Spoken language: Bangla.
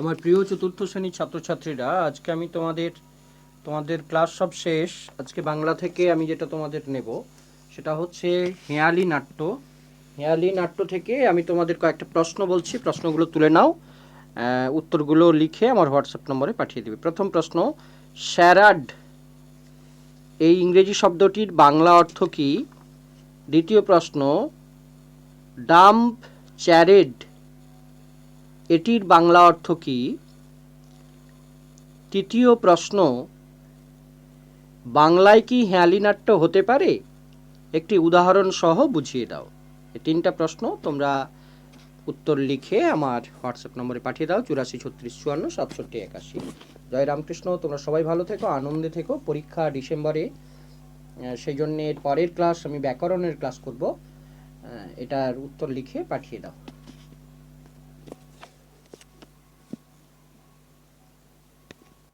আমার প্রিয় চতুর্থ শ্রেণির ছাত্রছাত্রীরা, আজকে আমি তোমাদের তোমাদের ক্লাস সব শেষ। আজকে বাংলা থেকে আমি যেটা তোমাদের নেব, সেটা হচ্ছে হেয়ালি নাট্য। হেয়ালি নাট্য থেকে আমি তোমাদের কয়েকটা প্রশ্ন বলছি, প্রশ্নগুলো তুলে নাও উত্তরগুলো লিখে আমার হোয়াটসঅ্যাপ নম্বরে পাঠিয়ে দেবে। প্রথম প্রশ্ন স্যারাড এই ইংরেজি শব্দটির বাংলা অর্থ কী? দ্বিতীয় প্রশ্ন, ডাম্প চ্যারেড এটির বাংলা অর্থ কী? তৃতীয় প্রশ্ন, বাংলায় কি হেয়ালি নাট্য হতে পারে? একটি উদাহরণ সহ বুঝিয়ে দাও। এই তিনটা প্রশ্ন তোমরা উত্তর লিখে আমার হোয়াটসঅ্যাপ নম্বরে পাঠিয়ে দাও, চুরাশি ছত্রিশ চুয়ান্ন সাতষট্টি একাশি। জয় রামকৃষ্ণ, তোমরা সবাই ভালো থেকো, আনন্দে থেকো। পরীক্ষা ডিসেম্বরে সেই জন্য এর পরের ক্লাস আমি ব্যাকরণের ক্লাস করব। এটার উত্তর লিখে পাঠিয়ে দাও।